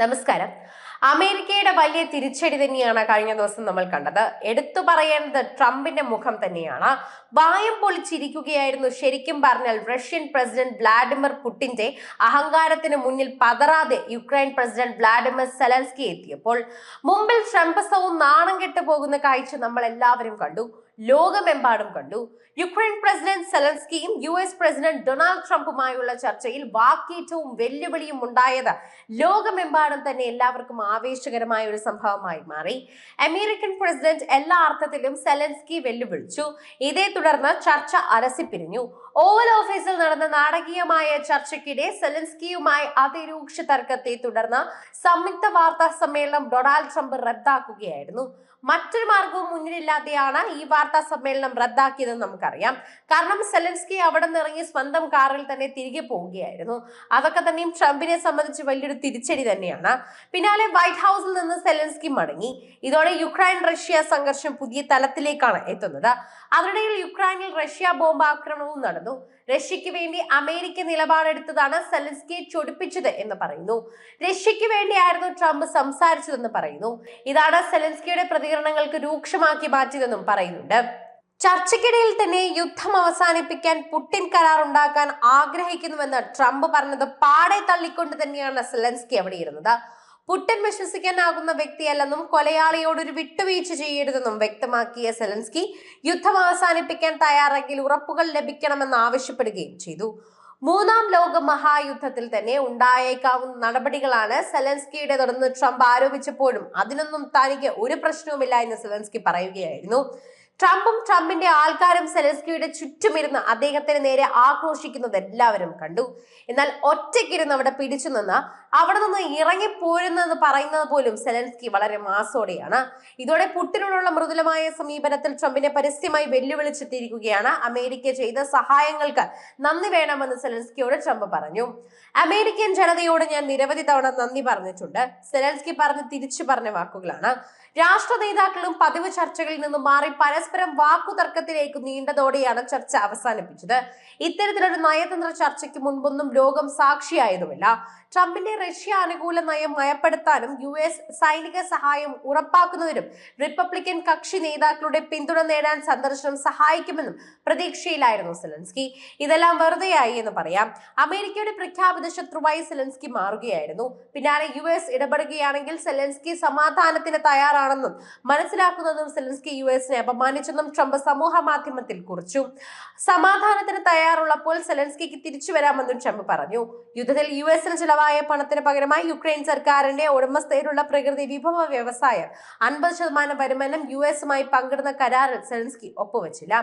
നമസ്കാരം. അമേരിക്കയുടെ വലിയ തിരിച്ചടി തന്നെയാണ് കഴിഞ്ഞ ദിവസം നമ്മൾ കണ്ടത്. എടുത്തു പറയേണ്ടത് ട്രംപിന്റെ മുഖം തന്നെയാണ്. വായം പൊളിച്ചിരിക്കുകയായിരുന്നു ശരിക്കും പറഞ്ഞാൽ റഷ്യൻ പ്രസിഡന്റ് വ്ളാഡിമിർ പുടിന്റെ അഹങ്കാരത്തിന് മുന്നിൽ പതറാതെ യുക്രൈൻ പ്രസിഡന്റ് വ്ളാഡിമിർ സെലൻസ്കി എത്തിയപ്പോൾ. മുമ്പിൽ ട്രംപസവും നാണം കെട്ടു പോകുന്ന കാഴ്ച നമ്മൾ എല്ലാവരും കണ്ടു. ലോകമെമ്പാടും കണ്ടു. യുക്രൈൻ പ്രസിഡന്റ് സെലൻസ്കിയും യു എസ് പ്രസിഡന്റ് ഡൊണാൾഡ് ട്രംപുമായുള്ള ചർച്ചയിൽ വാക്കേറ്റവും വെല്ലുവിളിയും ഉണ്ടായത് ലോകമെമ്പാടും തന്നെ എല്ലാവർക്കും ആവേശകരമായ ഒരു സംഭവമായി മാറി. അമേരിക്കൻ പ്രസിഡന്റ് എല്ലാ അർത്ഥത്തിലും സെലൻസ്കി വെല്ലുവിളിച്ചു. ഇതേ തുടർന്ന് ചർച്ച അലസിപ്പിരിഞ്ഞു ഓവൽ ഓഫീസിൽ നടന്ന നാടകീയമായ ചർച്ചയ്ക്കിടെ സെലൻസ്കിയുമായി അതിരൂക്ഷ തർക്കത്തെ തുടർന്ന് സംയുക്ത വാർത്താ സമ്മേളനം ഡൊണാൾഡ് ട്രംപ് റദ്ദാക്കുകയായിരുന്നു. മറ്റൊരു മാർഗവും മുന്നിലില്ലാതെയാണ് ഈ വാർത്താ സമ്മേളനം റദ്ദാക്കിയതെന്ന് നമുക്കറിയാം. കാരണം സെലൻസ്കി അവിടെ നിന്ന് ഇറങ്ങി സ്വന്തം കാറിൽ തന്നെ തിരികെ പോവുകയായിരുന്നു. അതൊക്കെ തന്നെയും ട്രംപിനെ സംബന്ധിച്ച് വലിയൊരു തിരിച്ചടി തന്നെയാണ്. പിന്നാലെ വൈറ്റ് ഹൗസിൽ നിന്ന് സെലൻസ്കി മടങ്ങി. ഇതോടെ യുക്രൈൻ റഷ്യ സംഘർഷം പുതിയ തലത്തിലേക്കാണ് എത്തുന്നത്. അതിനിടയിൽ യുക്രൈനിൽ റഷ്യ ബോംബ് ആക്രമണവും നടന്നു. റഷ്യയ്ക്ക് വേണ്ടി അമേരിക്ക നിലപാടെടുത്തതാണ് സെലൻസ്കിയെ ചൊടിപ്പിച്ചത് എന്ന് പറയുന്നു. റഷ്യയ്ക്ക് വേണ്ടിയായിരുന്നു ട്രംപ് സംസാരിച്ചതെന്ന് പറയുന്നു. ഇതാണ് സെലൻസ്കിയുടെ പ്രതികരണങ്ങൾക്ക് രൂക്ഷമാക്കി മാറ്റിയതെന്നും പറയുന്നുണ്ട്. ചർച്ചയ്ക്കിടയിൽ തന്നെ യുദ്ധം അവസാനിപ്പിക്കാൻ പുട്ടിൻ കരാർ ഉണ്ടാക്കാൻ ആഗ്രഹിക്കുന്നുവെന്ന് ട്രംപ് പറഞ്ഞത് പാടെ തള്ളിക്കൊണ്ട് തന്നെയാണ് സെലൻസ്കി അവിടെ ഇരുന്നത് പുടിൻ വിശ്വസിക്കാനാകുന്ന വ്യക്തിയല്ലെന്നും കൊലയാളിയോട് ഒരു വിട്ടുവീഴ്ച ചെയ്യരുതെന്നും വ്യക്തമാക്കിയ സെലൻസ്കി യുദ്ധം അവസാനിപ്പിക്കാൻ തയ്യാറെങ്കിൽ ഉറപ്പുകൾ ലഭിക്കണമെന്ന് ആവശ്യപ്പെടുകയും ചെയ്തു. മൂന്നാം ലോക മഹായുദ്ധത്തിൽ തന്നെ ഉണ്ടായേക്കാവുന്ന നടപടികളാണ് സെലൻസ്കിയുടെ തുടർന്ന് ട്രംപ് ആരോപിച്ചപ്പോഴും അതിനൊന്നും തനിക്ക് ഒരു പ്രശ്നവുമില്ല എന്ന് സെലൻസ്കി പറയുകയായിരുന്നു. ട്രംപും ട്രംപിന്റെ ആൾക്കാരും സെലൻസ്കിയുടെ ചുറ്റുമിരുന്ന് അദ്ദേഹത്തിന് നേരെ ആക്രോശിക്കുന്നത് എല്ലാവരും കണ്ടു. എന്നാൽ ഒറ്റയ്ക്കിരുന്ന് അവിടെ പിടിച്ചു നിന്ന് അവിടെ നിന്ന് ഇറങ്ങിപ്പോരുന്നെന്ന് പറയുന്നത് പോലും സെലൻസ്കി വളരെ മാസോടെയാണ്. ഇതോടെ പുട്ടിനോടുള്ള മൃദുലമായ സമീപനത്തിൽ ട്രംപിനെ പരസ്യമായി വെല്ലുവിളിച്ചെത്തിയിരിക്കുകയാണ് അമേരിക്ക ചെയ്ത സഹായങ്ങൾക്ക് നന്ദി വേണമെന്ന് സെലൻസ്കിയോട് ട്രംപ് പറഞ്ഞു. അമേരിക്കൻ ജനതയോട് ഞാൻ നിരവധി തവണ നന്ദി പറഞ്ഞിട്ടുണ്ട്. സെലൻസ്കി പറഞ്ഞ് തിരിച്ചു പറഞ്ഞ വാക്കുകളാണ്. രാഷ്ട്ര നേതാക്കളും പതിവ് ചർച്ചകളിൽ നിന്ന് മാറി പരസ്പരം വാക്കുതർക്കത്തിലേക്ക് നീണ്ടതോടെയാണ് ചർച്ച അവസാനിപ്പിച്ചത്. ഇത്തരത്തിലൊരു നയതന്ത്ര ചർച്ചയ്ക്ക് മുൻപൊന്നും ലോകം സാക്ഷിയായതുമില്ല. ട്രംപിന്റെ റഷ്യ അനുകൂല നയം മയപ്പെടുത്താനും യു എസ് സൈനിക സഹായം ഉറപ്പാക്കുന്നതിനും റിപ്പബ്ലിക്കൻ കക്ഷി നേതാക്കളുടെ പിന്തുണ നേടാൻ സന്ദർശനം സഹായിക്കുമെന്നും പ്രതീക്ഷയിലായിരുന്നു സെലൻസ്കി. ഇതെല്ലാം വെറുതെയായി എന്ന് പറയാം. അമേരിക്കയുടെ പ്രഖ്യാപിത ശത്രുവായി സെലൻസ്കി മാറുകയായിരുന്നു. പിന്നാലെ യു എസ് ഇടപെടുകയാണെങ്കിൽ സെലൻസ്കി സമാധാനത്തിന് തയ്യാറാണെന്നും മനസ്സിലാക്കുന്നതും സെലൻസ്കി യു എസിനെ അപമാനിച്ചെന്നും ട്രംപ് സമൂഹ മാധ്യമത്തിൽ കുറിച്ചു. സമാധാനത്തിന് തയ്യാറുള്ളപ്പോൾ സെലൻസ്കിക്ക് തിരിച്ചു വരാമെന്നും ട്രംപ് പറഞ്ഞു. യുദ്ധത്തിൽ യു എസിന് ചിലവായ പണത്തിന് പകരമായി യുക്രൈൻ സർക്കാരിന്റെ ഉടമസ്ഥയിലുള്ള പ്രകൃതി വിഭവ വ്യവസായം അൻപത് ശതമാനം വരുമാനം യു എസുമായി പങ്കിടുന്ന കരാറിൽ സെലൻസ്കി ഒപ്പുവച്ചില്ല.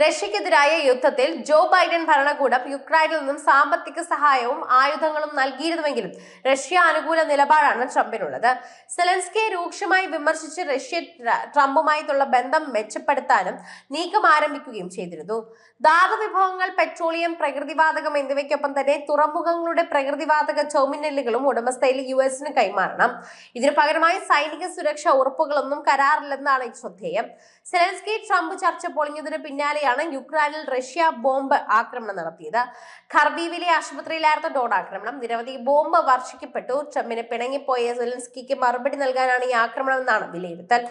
റഷ്യക്കെതിരായ യുദ്ധത്തിൽ ജോ ബൈഡൻ ഭരണകൂടം യുക്രൈനിൽ നിന്നും സാമ്പത്തിക സഹായവും ആയുധങ്ങളും നൽകിയിരുന്നുവെങ്കിലും റഷ്യ അനുകൂല നിലപാടാണ് ട്രംപിനുള്ളത്. സെലൻസ്കിയെ രൂക്ഷമായി വിമർശിച്ച് റഷ്യ ട്ര- ട്രംപുമായിട്ടുള്ള ബന്ധം മെച്ചപ്പെടുത്താനും നീക്കം ആരംഭിക്കുകയും ചെയ്തിരുന്നു. ധാതു വിഭവങ്ങൾ പെട്രോളിയം പ്രകൃതിവാതകം എന്നിവയ്ക്കൊപ്പം തന്നെ തുറമുഖങ്ങളുടെ പ്രകൃതിവാതക ടെർമിനലുകളും ഉടമസ്ഥയിൽ യു എസിന് കൈമാറണം. ഇതിനു പകരമായി സൈനിക സുരക്ഷ ഉറപ്പുകളൊന്നും കരാറില്ലെന്നാണ് ശ്രദ്ധേയം. സെലൻസ്കി ട്രംപ് ചർച്ച പൊളിഞ്ഞതിന് പിന്നാലെയാണ് യുക്രൈനിൽ റഷ്യ ബോംബ് ആക്രമണം നടത്തിയത്. ഖർബീവിലെ ആശുപത്രിയിലായിരുന്നു ഡോൺ ആക്രമണം. നിരവധി ബോംബ് വർഷിക്കപ്പെട്ടു. ട്രംപിന് പിണങ്ങിപ്പോയ സെലൻസ്കിക്ക് മറുപടി നൽകാനാണ് ഈ ആക്രമണം എന്നാണ് വിലയിരുത്തൽ.